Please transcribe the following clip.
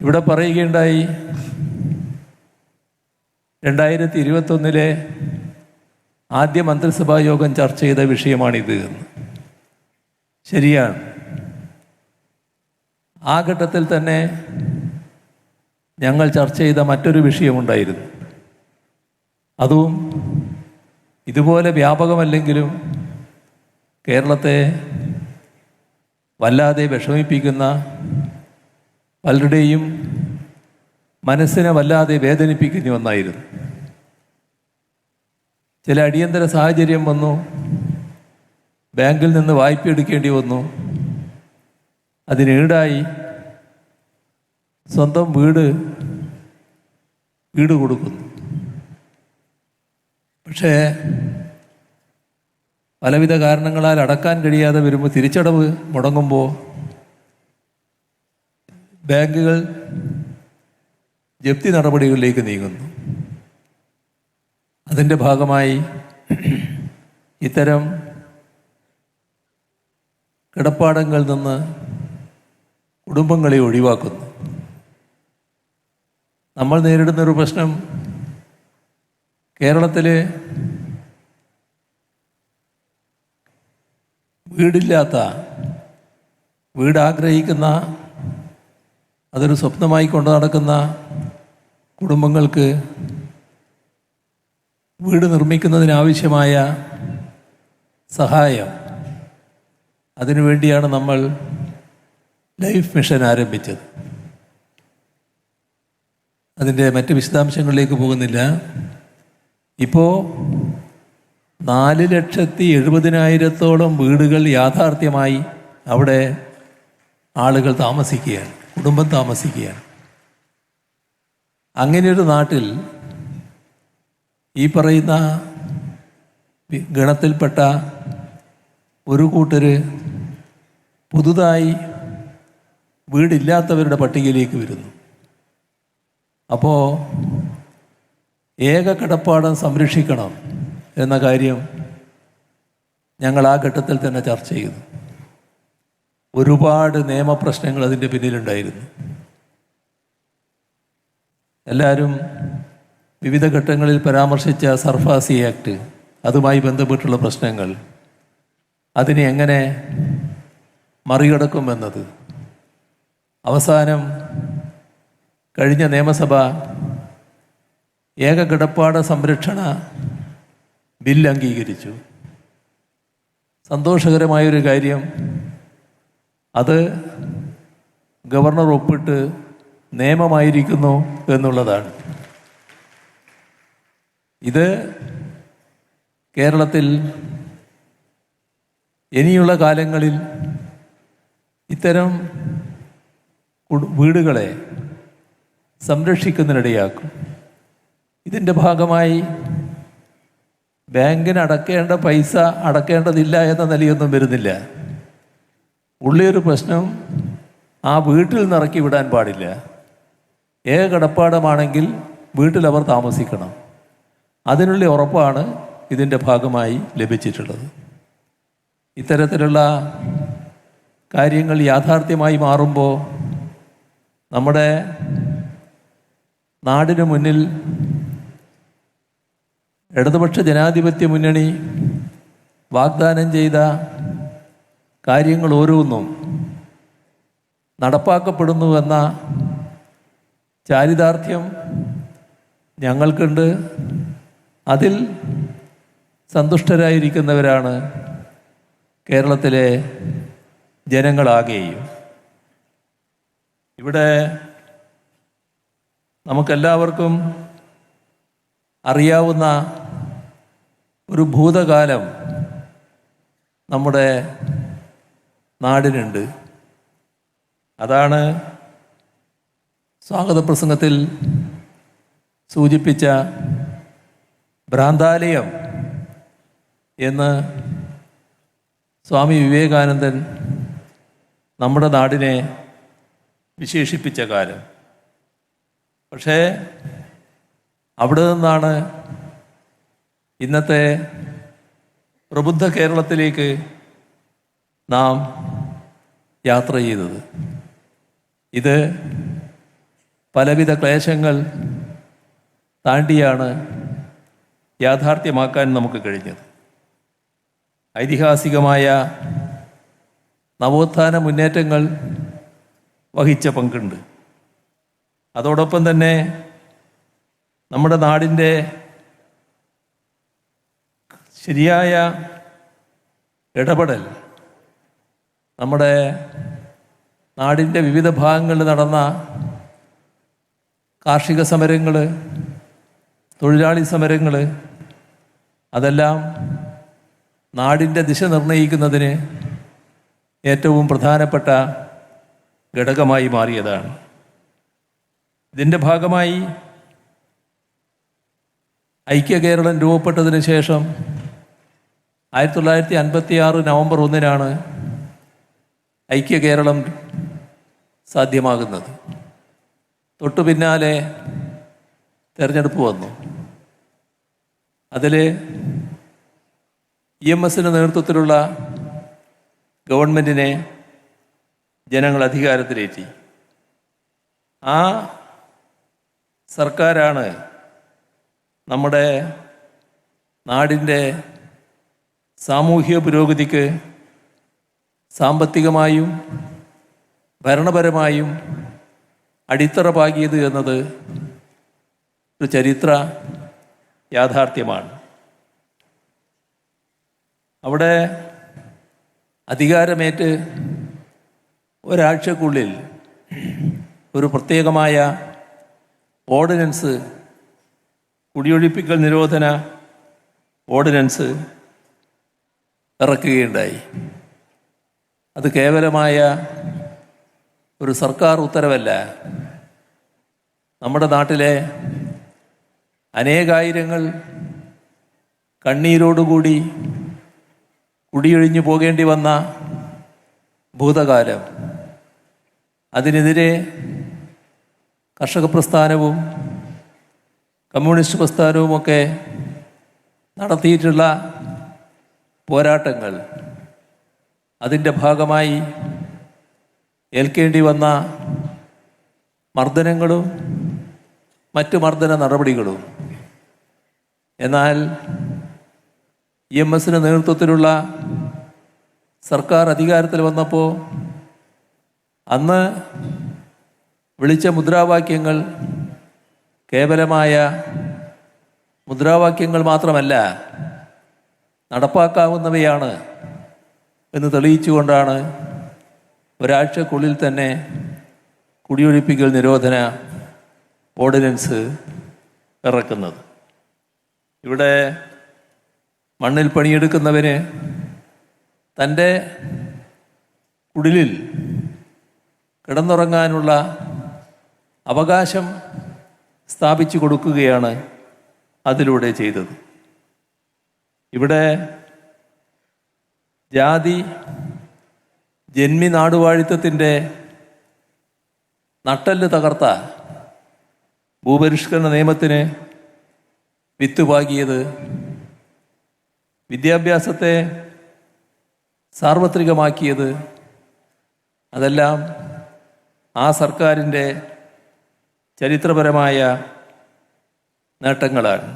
ഇവിടെ പറയുകയുണ്ടായി. രണ്ടായിരത്തി ഇരുപത്തൊന്നിലെ ആദ്യ മന്ത്രിസഭാ യോഗം ചർച്ച ചെയ്ത വിഷയമാണിത് എന്ന്. ശരിയാണ്. ആ ഘട്ടത്തിൽ തന്നെ ഞങ്ങൾ ചർച്ച ചെയ്ത മറ്റൊരു വിഷയമുണ്ടായിരുന്നു. അതും ഇതുപോലെ വ്യാപകമല്ലെങ്കിലും കേരളത്തെ വല്ലാതെ വിഷമിപ്പിക്കുന്ന പലരുടെയും മനസ്സിനെ വല്ലാതെ വേദനിപ്പിക്കുന്ന ഒന്നായിരുന്നു. ചില അടിയന്തര സാഹചര്യം വന്നു. ബാങ്കിൽ നിന്ന് വായ്പ എടുക്കേണ്ടി വന്നു. അതിനീടായി സ്വന്തം വീട് വീട് കൊടുക്കുന്നു. പക്ഷേ പലവിധ കാരണങ്ങളാൽ അടക്കാൻ കഴിയാതെ വരുമ്പോൾ തിരിച്ചടവ് മുടങ്ങുമ്പോൾ ബാങ്കുകൾ ജപ്തി നടപടികളിലേക്ക് നീങ്ങുന്നു. അതിന്റെ ഭാഗമായി ഇത്തരം കിടപ്പാടങ്ങളിൽ നിന്ന് കുടുംബങ്ങളെ ഒഴിവാക്കുന്നു. നമ്മൾ നേരിടുന്ന ഒരു പ്രശ്നം കേരളത്തിലെ വീടില്ലാത്ത വീട് ആഗ്രഹിക്കുന്ന അതൊരു സ്വപ്നമായി കൊണ്ടു നടക്കുന്ന കുടുംബങ്ങൾക്ക് വീട് നിർമ്മിക്കുന്നതിനാവശ്യമായ സഹായം. അതിനുവേണ്ടിയാണ് നമ്മൾ ലൈഫ് മിഷൻ ആരംഭിച്ചത്. അതിന്റെ മറ്റ് വിശദാംശങ്ങളിലേക്ക് പോകുന്നില്ല. ഇപ്പോൾ നാല് ലക്ഷത്തി എഴുപതിനായിരത്തോളം വീടുകൾ യാഥാർത്ഥ്യമായി അവിടെ ആളുകൾ താമസിക്കുകയാണ്. കുടുംബം താമസിക്കുകയാണ്. അങ്ങനെയൊരു നാട്ടിൽ ഈ പറയുന്ന ഗണത്തിൽപ്പെട്ട ഒരു കൂട്ടർ പുതുതായി വീടില്ലാത്തവരുടെ പട്ടികയിലേക്ക് വരുന്നു. അപ്പോൾ ഏക കിടപ്പാടം സംരക്ഷിക്കണം എന്ന കാര്യം ഞങ്ങൾ ആ ഘട്ടത്തിൽ തന്നെ ചർച്ച ചെയ്തു ഒരുപാട് നിയമപ്രശ്നങ്ങൾ അതിന്റെ പിന്നിലുണ്ടായിരുന്നു. എല്ലാവരും വിവിധ ഘട്ടങ്ങളിൽ പരാമർശിച്ച സർഫാസി ആക്ട് അതുമായി ബന്ധപ്പെട്ടുള്ള പ്രശ്നങ്ങൾ അതിനെ എങ്ങനെ മറികടക്കുമെന്നത്. അവസാനം കഴിഞ്ഞ നിയമസഭ ഏക കിടപ്പാട സംരക്ഷണ ബിൽ അംഗീകരിച്ചു. സന്തോഷകരമായൊരു കാര്യം അത് ഗവർണർ ഒപ്പിട്ട് നിയമമായിരിക്കുന്നു എന്നുള്ളതാണ്. ഇത് കേരളത്തിൽ ഇനിയുള്ള കാലങ്ങളിൽ ഇത്തരം വീടുകളെ സംരക്ഷിക്കുന്നതിനിടയാക്കും. ഇതിന്റെ ഭാഗമായി ബാങ്കിന് അടക്കേണ്ട പൈസ അടക്കേണ്ടതില്ല എന്ന നിലയൊന്നും വരുന്നില്ല. ഉള്ളിയൊരു പ്രശ്നം. ആ വീട്ടിൽ നിറക്കി വിടാൻ പാടില്ല. ഏക കടപ്പാടമാണെങ്കിൽ വീട്ടിൽ അവർ താമസിക്കണം. അതിനുള്ള ഉറപ്പാണ് ഇതിന്റെ ഭാഗമായി ലഭിച്ചിട്ടുള്ളത്. ഇത്തരത്തിലുള്ള കാര്യങ്ങൾ യാഥാർത്ഥ്യമായി മാറുമ്പോൾ നമ്മുടെ നാടിനു മുന്നിൽ ഇടതുപക്ഷ ജനാധിപത്യ മുന്നണി വാഗ്ദാനം ചെയ്ത കാര്യങ്ങൾ ഓരോന്നും നടപ്പാക്കപ്പെടുന്നു എന്ന ചാരിതാർത്ഥ്യം ഞങ്ങൾക്കുണ്ട്. അതിൽ സന്തുഷ്ടരായിരിക്കുന്നവരാണ് കേരളത്തിലെ ജനങ്ങളാകെയും. ഇവിടെ നമുക്കെല്ലാവർക്കും അറിയാവുന്ന ഒരു ഭൂതകാലം നമ്മുടെ നാടിനുണ്ട്. അതാണ് സ്വാഗത പ്രസംഗത്തിൽ സൂചിപ്പിച്ച ഭ്രാന്താലയം എന്ന് സ്വാമി വിവേകാനന്ദൻ നമ്മുടെ നാടിനെ വിശേഷിപ്പിച്ച കാലം. പക്ഷേ അവിടെ നിന്നാണ് ഇന്നത്തെ പ്രബുദ്ധ കേരളത്തിലേക്ക് നാം യാത്ര ചെയ്തത്. ഇത് പലവിധ ക്ലേശങ്ങൾ താണ്ടിയാണ് യാഥാർത്ഥ്യമാക്കാൻ നമുക്ക് കഴിഞ്ഞത്. ഐതിഹാസികമായ നവോത്ഥാന മുന്നേറ്റങ്ങൾ വഹിച്ച പങ്കുണ്ട്. അതോടൊപ്പം തന്നെ നമ്മുടെ നാടിന്റെ ശരിയായ ഇടപെടൽ നമ്മുടെ നാടിന്റെ വിവിധ ഭാഗങ്ങളിൽ നടന്ന കാർഷിക സമരങ്ങൾ തൊഴിലാളി സമരങ്ങൾ അതെല്ലാം നാടിന്റെ ദിശ നിർണയിക്കുന്നതിന് ഏറ്റവും പ്രധാനപ്പെട്ട ഘടകമായി മാറിയതാണ്. ഇതിന്റെ ഭാഗമായി ഐക്യ കേരളം രൂപപ്പെട്ടതിന് ശേഷം ആയിരത്തി തൊള്ളായിരത്തി അൻപത്തി ആറ് നവംബർ ഒന്നിനാണ് ഐക്യ കേരളം സാധ്യമാകുന്നത്. തൊട്ടു പിന്നാലെ തെരഞ്ഞെടുപ്പ് വന്നു. അതിൽ ഇ എം എസിന്റെ നേതൃത്വത്തിലുള്ള ഗവൺമെന്റിനെ ജനങ്ങൾ അധികാരത്തിലേറ്റി. ആ സർക്കാരാണ് നമ്മുടെ നാടിന്റെ സാമൂഹിക പുരോഗതിക്ക് സാമ്പത്തികമായും ഭരണപരമായും അടിത്തറ പാകിയത് എന്നത് ഒരു ചരിത്ര യാഥാർത്ഥ്യമാണ്. അവിടെ അധികാരമേറ്റ് ഒരാഴ്ചക്കുള്ളിൽ ഒരു പ്രത്യേകമായ ഓർഡിനൻസ് കുടിയൊഴിപ്പിക്കൽ നിരോധന ഓർഡിനൻസ് ഇറക്കുകയുണ്ടായി. അത് കേവലമായ ഒരു സർക്കാർ ഉത്തരവല്ല. നമ്മുടെ നാട്ടിലെ അനേകായിരങ്ങൾ കണ്ണീരോടുകൂടി കുടിയൊഴിഞ്ഞു പോകേണ്ടി വന്ന ഭൂതകാലം. അതിനെതിരെ കർഷക പ്രസ്ഥാനവും കമ്മ്യൂണിസ്റ്റ് പ്രസ്ഥാനവുമൊക്കെ നടത്തിയിട്ടുള്ള പോരാട്ടങ്ങൾ. അതിന്റെ ഭാഗമായി ഏൽക്കേണ്ടി വന്ന മർദ്ദനങ്ങളും മറ്റ് മർദ്ദന നടപടികളും. എന്നാൽ ഇ എം എസിന് നേതൃത്വത്തിലുള്ള സർക്കാർ അധികാരത്തിൽ വന്നപ്പോൾ അന്ന് വിളിച്ച മുദ്രാവാക്യങ്ങൾ കേവലമായ മുദ്രാവാക്യങ്ങൾ മാത്രമല്ല നടപ്പാക്കാവുന്നവയാണ്. എന്ന് തെളിയിച്ചുകൊണ്ടാണ് ഒരാഴ്ചക്കുള്ളിൽ തന്നെ കുടിയൊഴിപ്പിക്കൽ നിരോധന ഓർഡിനൻസ് ഇറക്കുന്നത്. ഇവിടെ മണ്ണിൽ പണിയെടുക്കുന്നവന് തന്റെ കുടിലിൽ കിടന്നുറങ്ങാനുള്ള അവകാശം സ്ഥാപിച്ചു കൊടുക്കുകയാണ് അതിലൂടെ ചെയ്തത്. ഇവിടെ ജാതി ജന്മി നാടുവാഴിത്തത്തിന്റെ നട്ടൽ തകർത്ത ഭൂപരിഷ്കരണ നിയമത്തിന് വിത്തുപാകിയത് വിദ്യാഭ്യാസത്തെ സാർവത്രികമാക്കിയത് അതെല്ലാം ആ സർക്കാരിന്റെ ചരിത്രപരമായ നേട്ടങ്ങളാണ്.